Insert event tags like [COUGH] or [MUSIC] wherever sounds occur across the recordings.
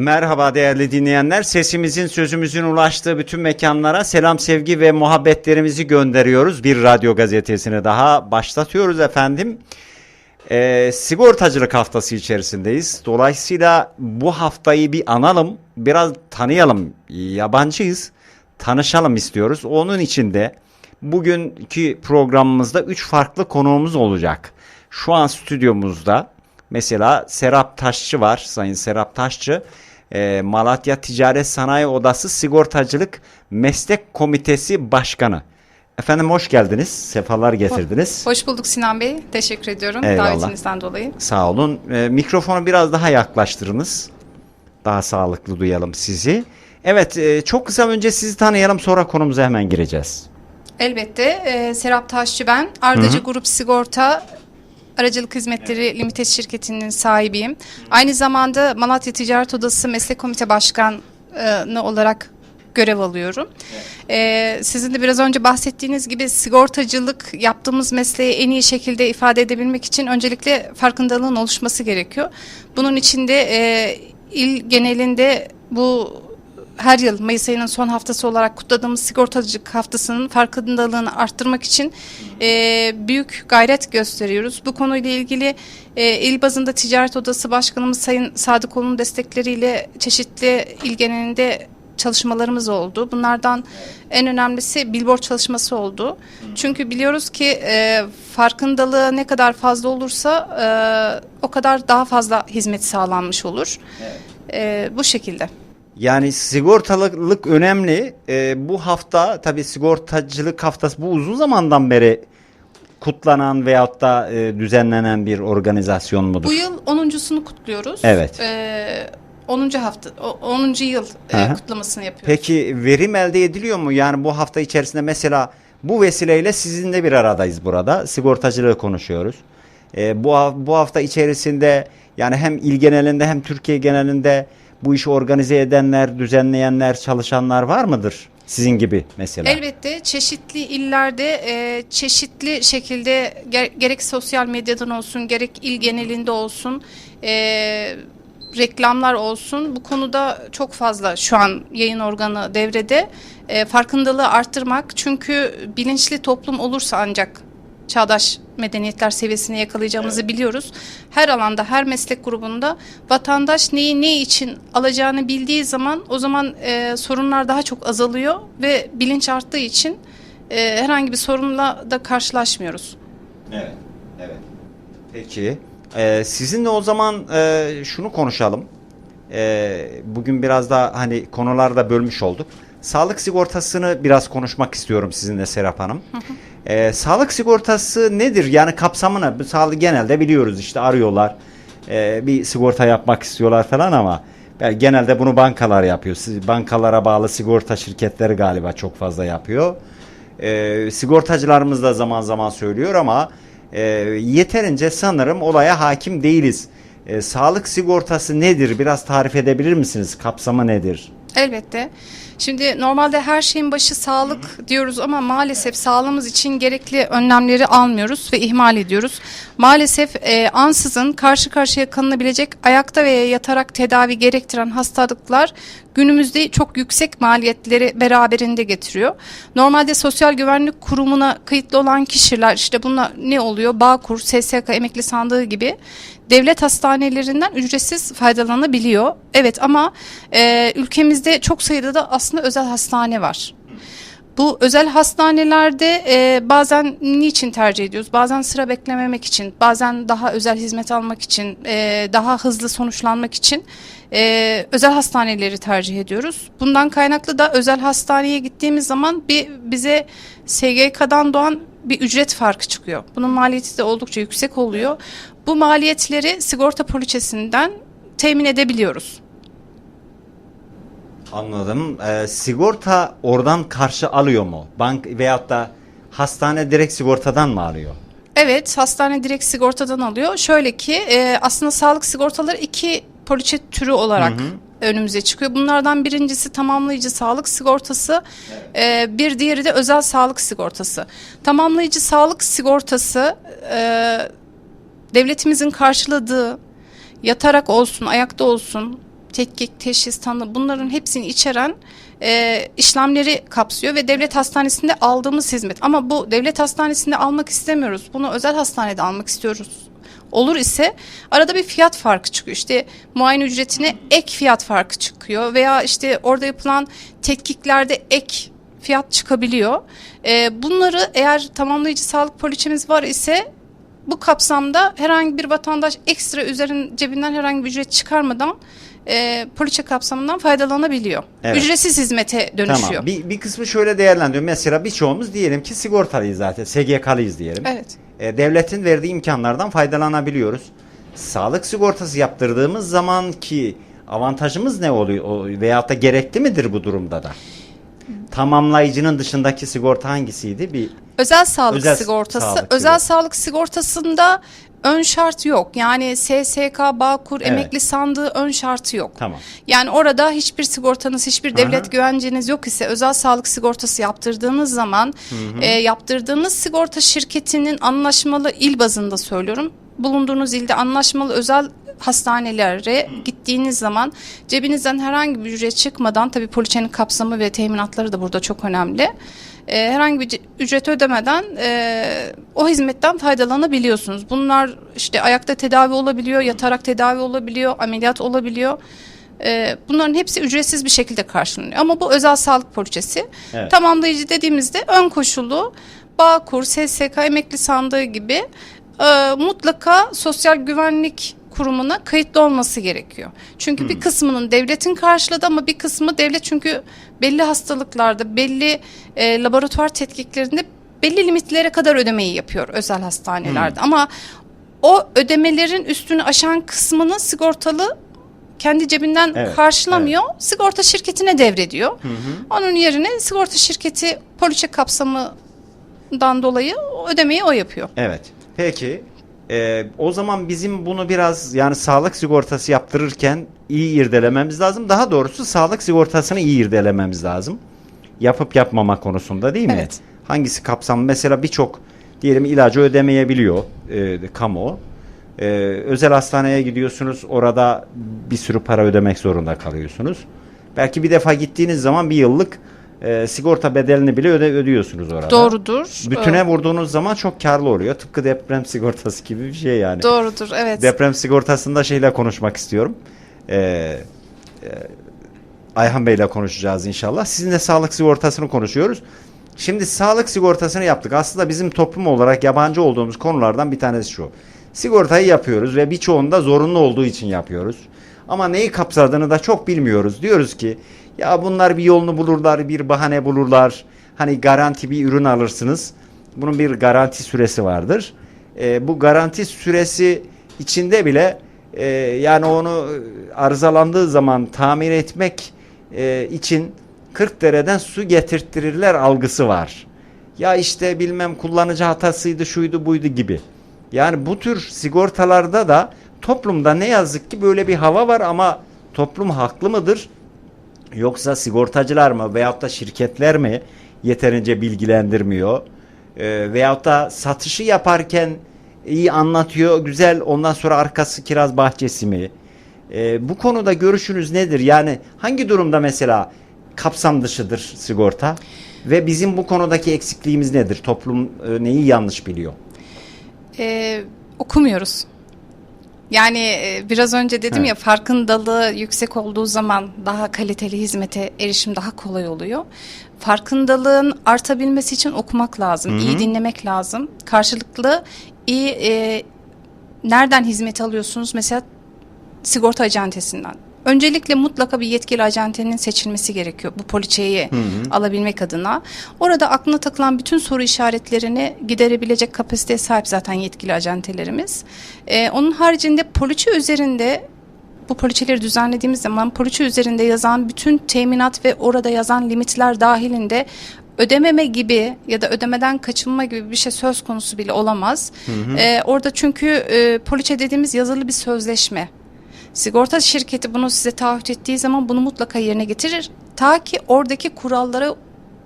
Merhaba değerli dinleyenler. Sesimizin, sözümüzün ulaştığı bütün mekanlara selam, sevgi ve muhabbetlerimizi gönderiyoruz. Bir radyo gazetesini daha başlatıyoruz efendim. Ee, sigortacılık haftası içerisindeyiz. Dolayısıyla bu haftayı bir analım, biraz tanıyalım. Yabancıyız, tanışalım istiyoruz. Onun için de bugünkü programımızda 3 farklı konuğumuz olacak. Şu an stüdyomuzda mesela Serap Taşçı var, Sayın Serap Taşçı. Ee, Malatya Ticaret Sanayi Odası Sigortacılık Meslek Komitesi Başkanı. Efendim hoş geldiniz, sefalar getirdiniz. Hoş bulduk Sinan Bey. Teşekkür ediyorum Eyvallah. davetinizden dolayı. Sağ olun. Ee, mikrofonu biraz daha yaklaştırınız. Daha sağlıklı duyalım sizi. Evet, e, çok kısa önce sizi tanıyalım sonra konumuza hemen gireceğiz. Elbette e, Serap Taşçı ben. Ardacı Grup Sigorta Aracılık Hizmetleri Limited şirketinin sahibiyim. Aynı zamanda Malatya Ticaret Odası Meslek Komite Başkanı olarak görev alıyorum. E, sizin de biraz önce bahsettiğiniz gibi sigortacılık yaptığımız mesleği en iyi şekilde ifade edebilmek için öncelikle farkındalığın oluşması gerekiyor. Bunun için de e, il genelinde bu her yıl Mayıs ayının son haftası olarak kutladığımız sigortacılık haftasının farkındalığını arttırmak için e, büyük gayret gösteriyoruz. Bu konuyla ilgili e, il bazında Ticaret Odası Başkanımız Sayın Sadıkoğlu'nun destekleriyle çeşitli il genelinde çalışmalarımız oldu. Bunlardan en önemlisi billboard çalışması oldu. Çünkü biliyoruz ki e, farkındalığı ne kadar fazla olursa e, o kadar daha fazla hizmet sağlanmış olur. E, bu şekilde. Yani sigortalılık önemli. Ee, bu hafta tabii sigortacılık haftası bu uzun zamandan beri kutlanan veyahut da e, düzenlenen bir organizasyon mudur? Bu yıl 10.sunu kutluyoruz. Evet. Ee, 10. hafta, o- 10. yıl e, kutlamasını yapıyoruz. Peki verim elde ediliyor mu? Yani bu hafta içerisinde mesela bu vesileyle sizinle bir aradayız burada. Sigortacılığı konuşuyoruz. Ee, bu, bu hafta içerisinde yani hem il genelinde hem Türkiye genelinde bu işi organize edenler, düzenleyenler, çalışanlar var mıdır? Sizin gibi mesela. Elbette çeşitli illerde e, çeşitli şekilde ger- gerek sosyal medyadan olsun gerek il genelinde olsun e, reklamlar olsun bu konuda çok fazla şu an yayın organı devrede E, farkındalığı arttırmak çünkü bilinçli toplum olursa ancak çağdaş medeniyetler seviyesine yakalayacağımızı biliyoruz. Her alanda, her meslek grubunda vatandaş neyi ne için alacağını bildiği zaman o zaman e, sorunlar daha çok azalıyor ve bilinç arttığı için e, herhangi bir sorunla da karşılaşmıyoruz. Evet, evet. Peki, e, sizinle o zaman e, şunu konuşalım. E, bugün biraz da hani konularda bölmüş olduk. Sağlık sigortasını biraz konuşmak istiyorum sizinle Serap Hanım. E, sağlık sigortası nedir? Yani kapsamını, sağlık genelde biliyoruz işte arıyorlar. E, bir sigorta yapmak istiyorlar falan ama ben- genelde bunu bankalar yapıyor. Siz- Bankalara bağlı sigorta şirketleri galiba çok fazla yapıyor. E, sigortacılarımız da zaman zaman söylüyor ama e, yeterince sanırım olaya hakim değiliz. E, sağlık sigortası nedir? Biraz tarif edebilir misiniz? Kapsamı nedir? Elbette. Şimdi normalde her şeyin başı sağlık diyoruz ama maalesef sağlığımız için gerekli önlemleri almıyoruz ve ihmal ediyoruz. Maalesef e, ansızın karşı karşıya kalınabilecek ayakta veya yatarak tedavi gerektiren hastalıklar günümüzde çok yüksek maliyetleri beraberinde getiriyor. Normalde Sosyal Güvenlik Kurumu'na kayıtlı olan kişiler işte bunlar ne oluyor? Bağkur, SSK, emekli sandığı gibi devlet hastanelerinden ücretsiz faydalanabiliyor. Evet ama e, ülkemizde çok sayıda da aslında özel hastane var. Bu özel hastanelerde e, bazen niçin tercih ediyoruz? Bazen sıra beklememek için, bazen daha özel hizmet almak için, e, daha hızlı sonuçlanmak için e, özel hastaneleri tercih ediyoruz. Bundan kaynaklı da özel hastaneye gittiğimiz zaman bir bize SGK'dan doğan bir ücret farkı çıkıyor. Bunun maliyeti de oldukça yüksek oluyor. Bu maliyetleri sigorta poliçesinden temin edebiliyoruz. Anladım. E, sigorta oradan karşı alıyor mu? Bank veyahut da hastane direkt sigortadan mı alıyor? Evet, hastane direkt sigortadan alıyor. Şöyle ki e, aslında sağlık sigortaları iki poliçe türü olarak önümüze çıkıyor. Bunlardan birincisi tamamlayıcı sağlık sigortası, e, bir diğeri de özel sağlık sigortası. Tamamlayıcı sağlık sigortası e, devletimizin karşıladığı yatarak olsun, ayakta olsun tetkik, teşhis, tanı bunların hepsini içeren e, işlemleri kapsıyor ve devlet hastanesinde aldığımız hizmet. Ama bu devlet hastanesinde almak istemiyoruz. Bunu özel hastanede almak istiyoruz. Olur ise arada bir fiyat farkı çıkıyor. İşte muayene ücretine ek fiyat farkı çıkıyor veya işte orada yapılan tetkiklerde ek fiyat çıkabiliyor. E, bunları eğer tamamlayıcı sağlık poliçemiz var ise bu kapsamda herhangi bir vatandaş ekstra üzerin cebinden herhangi bir ücret çıkarmadan e, poliçe kapsamından faydalanabiliyor. Evet. Ücretsiz hizmete dönüşüyor. Tamam. Bir, bir kısmı şöyle değerlendiriyor. Mesela birçoğumuz diyelim ki sigortalıyız zaten. SGK'lıyız diyelim. Evet. E, devletin verdiği imkanlardan faydalanabiliyoruz. Sağlık sigortası yaptırdığımız zaman ki avantajımız ne oluyor veyahut da gerekli midir bu durumda da? Tamamlayıcının dışındaki sigorta hangisiydi? Bir Özel sağlık Özel sigortası. sağlık özel sigortası. sağlık sigortasında ön şart yok. Yani SSK, Bağkur, Evet. emekli sandığı ön şartı yok. tamam. Yani orada hiçbir sigortanız, hiçbir devlet Aha. güvenceniz yok ise özel sağlık sigortası yaptırdığınız zaman e, yaptırdığınız sigorta şirketinin anlaşmalı il bazında söylüyorum. Bulunduğunuz ilde anlaşmalı özel hastanelere gittiğiniz zaman cebinizden herhangi bir ücret çıkmadan tabii poliçenin kapsamı ve teminatları da burada çok önemli. E, herhangi bir ücret ödemeden e, o hizmetten faydalanabiliyorsunuz. Bunlar işte ayakta tedavi olabiliyor, yatarak tedavi olabiliyor, ameliyat olabiliyor. Ee, bunların hepsi ücretsiz bir şekilde karşılanıyor. Ama bu özel sağlık poliçesi. Evet. Tamamlayıcı dediğimizde ön koşulu Bağkur, SSK, emekli sandığı gibi e, mutlaka sosyal güvenlik kurumuna kayıtlı olması gerekiyor. Çünkü bir kısmının devletin karşıladı ama bir kısmı devlet çünkü belli hastalıklarda, belli e, laboratuvar tetkiklerinde belli limitlere kadar ödemeyi yapıyor özel hastanelerde. Ama o ödemelerin üstünü aşan kısmını sigortalı kendi cebinden Evet, karşılamıyor. Sigorta şirketine devrediyor. Onun yerine sigorta şirketi poliçe kapsamından dolayı ödemeyi o yapıyor. Evet. Peki. E, o zaman bizim bunu biraz yani sağlık sigortası yaptırırken iyi irdelememiz lazım. Daha doğrusu sağlık sigortasını iyi irdelememiz lazım. Yapıp yapmama konusunda değil mi? Evet. Hangisi kapsamlı? Mesela birçok diyelim ilacı ödemeyebiliyor e, kamu. E, özel hastaneye gidiyorsunuz. Orada bir sürü para ödemek zorunda kalıyorsunuz. Belki bir defa gittiğiniz zaman bir yıllık e, sigorta bedelini bile öde, ödüyorsunuz orada. Doğrudur. Bütüne Ee, vurduğunuz zaman çok karlı oluyor. Tıpkı deprem sigortası gibi bir şey yani. Doğrudur evet. Deprem sigortasında şeyle konuşmak istiyorum. Ee, e, Ayhan Bey'le konuşacağız inşallah. Sizinle sağlık sigortasını konuşuyoruz. Şimdi sağlık sigortasını yaptık. Aslında bizim toplum olarak yabancı olduğumuz konulardan bir tanesi şu. Sigortayı yapıyoruz ve birçoğunda zorunlu olduğu için yapıyoruz. Ama neyi kapsadığını da çok bilmiyoruz. Diyoruz ki ya bunlar bir yolunu bulurlar, bir bahane bulurlar. Hani garanti bir ürün alırsınız. Bunun bir garanti süresi vardır. Ee, bu garanti süresi içinde bile e, yani onu e, arızalandığı zaman tamir etmek e, için 40 dereden su getirttirirler algısı var. Ya işte bilmem kullanıcı hatasıydı şuydu buydu gibi. Yani bu tür sigortalarda da toplumda ne yazık ki böyle bir hava var ama toplum haklı mıdır? Yoksa sigortacılar mı veyahut da şirketler mi yeterince bilgilendirmiyor? Ee, veyahut da satışı yaparken iyi anlatıyor, güzel ondan sonra arkası kiraz bahçesi mi? Ee, bu konuda görüşünüz nedir? Yani hangi durumda mesela kapsam dışıdır sigorta? Ve bizim bu konudaki eksikliğimiz nedir? Toplum e, neyi yanlış biliyor? Ee, okumuyoruz. Yani e, biraz önce dedim Evet. ya farkındalığı yüksek olduğu zaman daha kaliteli hizmete erişim daha kolay oluyor. Farkındalığın artabilmesi için okumak lazım, iyi dinlemek lazım. Karşılıklı iyi e, nereden hizmet alıyorsunuz? Mesela sigorta acentesinden. Öncelikle mutlaka bir yetkili acentenin seçilmesi gerekiyor bu poliçeyi alabilmek adına. Orada aklına takılan bütün soru işaretlerini giderebilecek kapasiteye sahip zaten yetkili acentelerimiz. Ee, onun haricinde poliçe üzerinde bu poliçeleri düzenlediğimiz zaman poliçe üzerinde yazan bütün teminat ve orada yazan limitler dahilinde ödememe gibi ya da ödemeden kaçınma gibi bir şey söz konusu bile olamaz. Ee, orada çünkü e, poliçe dediğimiz yazılı bir sözleşme. Sigorta şirketi bunu size taahhüt ettiği zaman bunu mutlaka yerine getirir. Ta ki oradaki kurallara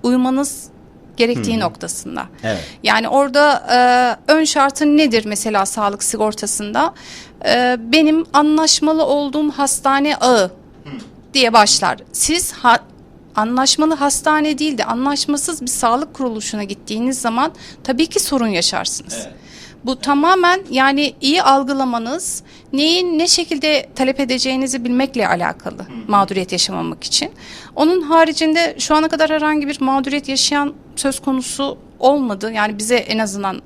uymanız gerektiği noktasında. Evet. Yani orada e, ön şartı nedir mesela sağlık sigortasında? E, benim anlaşmalı olduğum hastane ağı diye başlar. Siz ha- anlaşmalı hastane değil de anlaşmasız bir sağlık kuruluşuna gittiğiniz zaman tabii ki sorun yaşarsınız. Bu tamamen yani iyi algılamanız, neyin ne şekilde talep edeceğinizi bilmekle alakalı mağduriyet yaşamamak için. Onun haricinde şu ana kadar herhangi bir mağduriyet yaşayan söz konusu olmadı. Yani bize en azından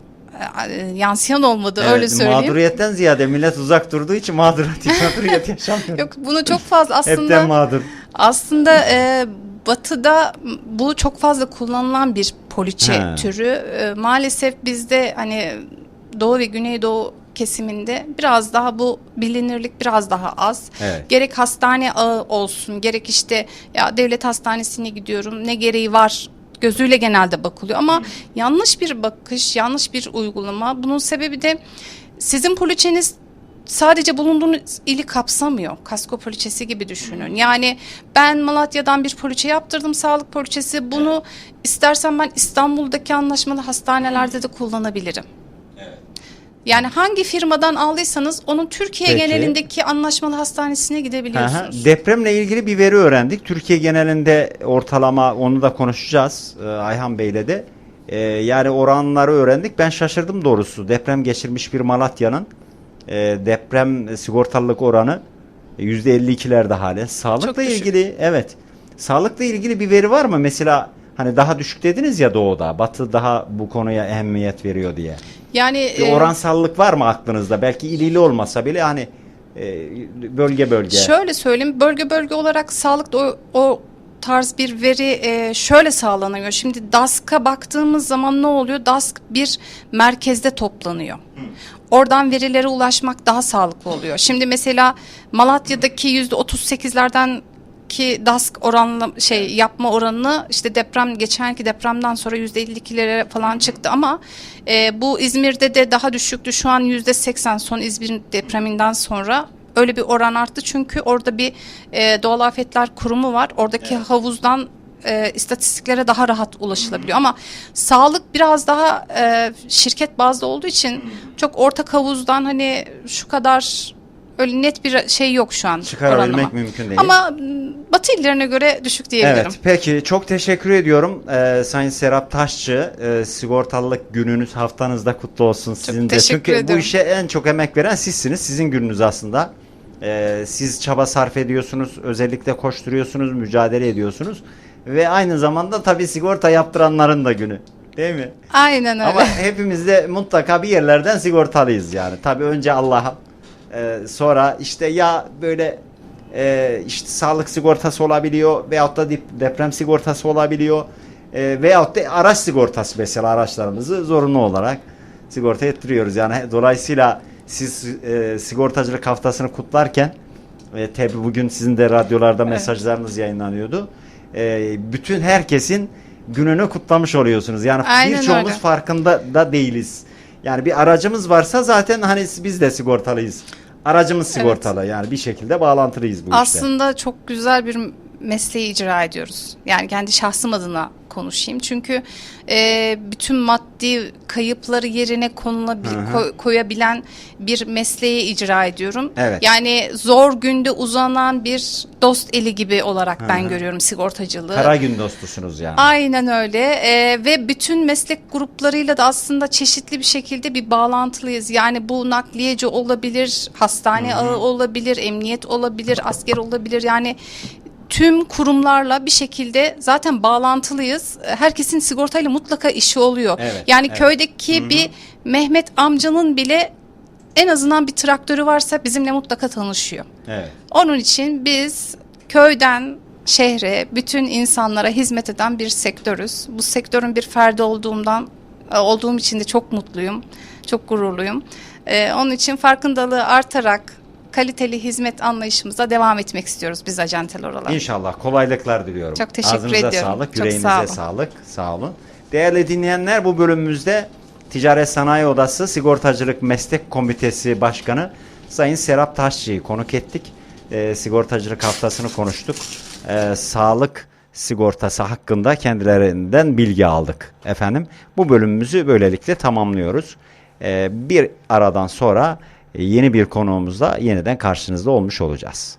e, e, yansıyan olmadı öyle Evet, söyleyeyim. Mağduriyetten ziyade millet uzak durduğu için mağduriyet, [LAUGHS] mağduriyet yaşamıyor. Yok bunu çok fazla Hepten aslında mağdur. aslında e, batıda bu çok fazla kullanılan bir poliçe He. türü. E, maalesef bizde hani Doğu ve Güneydoğu kesiminde biraz daha bu bilinirlik biraz daha az. Evet. Gerek hastane ağı olsun, gerek işte ya devlet hastanesine gidiyorum ne gereği var gözüyle genelde bakılıyor ama yanlış bir bakış, yanlış bir uygulama. Bunun sebebi de sizin poliçeniz sadece bulunduğunuz ili kapsamıyor. Kasko poliçesi gibi düşünün. Yani ben Malatya'dan bir poliçe yaptırdım, sağlık poliçesi. Bunu istersen ben İstanbul'daki anlaşmalı hastanelerde de kullanabilirim. Yani hangi firmadan aldıysanız onun Türkiye Peki. genelindeki anlaşmalı hastanesine Aha, gidebiliyorsunuz. Depremle ilgili bir veri öğrendik. Türkiye genelinde ortalama onu da konuşacağız e, Ayhan Bey'le de. E, yani oranları öğrendik. Ben şaşırdım doğrusu. Deprem geçirmiş bir Malatya'nın e, deprem sigortalılık oranı %52'lerde halen. Sağlıkla ilgili evet. Sağlıkla ilgili bir veri var mı? Mesela hani daha düşük dediniz ya doğuda. Batı daha bu konuya ehemmiyet veriyor diye. Yani Bir e, oransallık var mı aklınızda? Belki il ili olmasa bile hani e, bölge bölge. Şöyle söyleyeyim bölge bölge olarak sağlıkta o, o tarz bir veri e, şöyle sağlanıyor. Şimdi DASK'a baktığımız zaman ne oluyor? DASK bir merkezde toplanıyor. Oradan verilere ulaşmak daha sağlıklı oluyor. Şimdi mesela Malatya'daki yüzde 38'lerden ki DASK oranla şey yapma oranını işte deprem geçenki depremden sonra yüzde 52'lere falan çıktı ama e, bu İzmir'de de daha düşüktü. Şu an yüzde 80 son İzmir depreminden sonra. Öyle bir oran arttı çünkü orada bir e, doğal afetler kurumu var. Oradaki havuzdan e, istatistiklere daha rahat ulaşılabiliyor. Ama sağlık biraz daha e, şirket bazlı olduğu için çok ortak havuzdan hani şu kadar öyle net bir şey yok şu an Çıkarabilmek oranlama. mümkün değil. Ama m, Batı illerine göre düşük diyebilirim. Evet peki çok teşekkür ediyorum Ee, Sayın Serap Taşçı Ee, sigortalılık gününüz haftanız da kutlu olsun sizin de teşekkür çünkü bu ediyorum. işe en çok emek veren sizsiniz sizin gününüz aslında Ee, siz çaba sarf ediyorsunuz özellikle koşturuyorsunuz mücadele ediyorsunuz ve aynı zamanda tabii sigorta yaptıranların da günü değil mi? Aynen öyle. Ama hepimiz de mutlaka bir yerlerden sigortalıyız yani. Tabii önce Allah'a e, sonra işte ya böyle e, işte sağlık sigortası olabiliyor veyahut da deprem sigortası olabiliyor e, veyahut da araç sigortası mesela araçlarımızı zorunlu olarak sigorta ettiriyoruz. Yani dolayısıyla siz e, sigortacılık haftasını kutlarken e, tabi bugün sizin de radyolarda mesajlarınız yayınlanıyordu. E, bütün herkesin gününü kutlamış oluyorsunuz. Yani birçoğumuz farkında da değiliz. Yani bir aracımız varsa zaten hani biz de sigortalıyız. Aracımız sigortalı yani bir şekilde bağlantılıyız bu işte. Aslında çok güzel bir mesleği icra ediyoruz. Yani kendi şahsım adına konuşayım. Çünkü e, bütün maddi kayıpları yerine konulabil, koy- koyabilen bir mesleği icra ediyorum. Evet. Yani zor günde uzanan bir dost eli gibi olarak ben Hı hı. görüyorum sigortacılığı. Kara gün dostusunuz yani. Aynen öyle Ee, ve bütün meslek gruplarıyla da aslında çeşitli bir şekilde bir bağlantılıyız. Yani bu nakliyeci olabilir, hastane ağı olabilir, emniyet olabilir, asker olabilir. Yani tüm kurumlarla bir şekilde zaten bağlantılıyız. Herkesin sigortayla mutlaka işi oluyor. Evet, yani evet. köydeki bir Mehmet amcanın bile en azından bir traktörü varsa bizimle mutlaka tanışıyor. Evet. Onun için biz köyden şehre, bütün insanlara hizmet eden bir sektörüz. Bu sektörün bir ferdi olduğumdan olduğum için de çok mutluyum. Çok gururluyum. Ee, onun için farkındalığı artarak kaliteli hizmet anlayışımıza devam etmek istiyoruz biz acenteler olarak. İnşallah kolaylıklar diliyorum. Çok teşekkür Ağzınıza ediyorum. sağlık, Çok yüreğinize sağ olun. sağlık. Sağ olun. Değerli dinleyenler bu bölümümüzde Ticaret Sanayi Odası Sigortacılık Meslek Komitesi Başkanı Sayın Serap Taşçı'yı konuk ettik. Ee, sigortacılık haftasını konuştuk. Ee, sağlık sigortası hakkında kendilerinden bilgi aldık. Efendim bu bölümümüzü böylelikle tamamlıyoruz. Ee, bir aradan sonra yeni bir konuğumuzla yeniden karşınızda olmuş olacağız.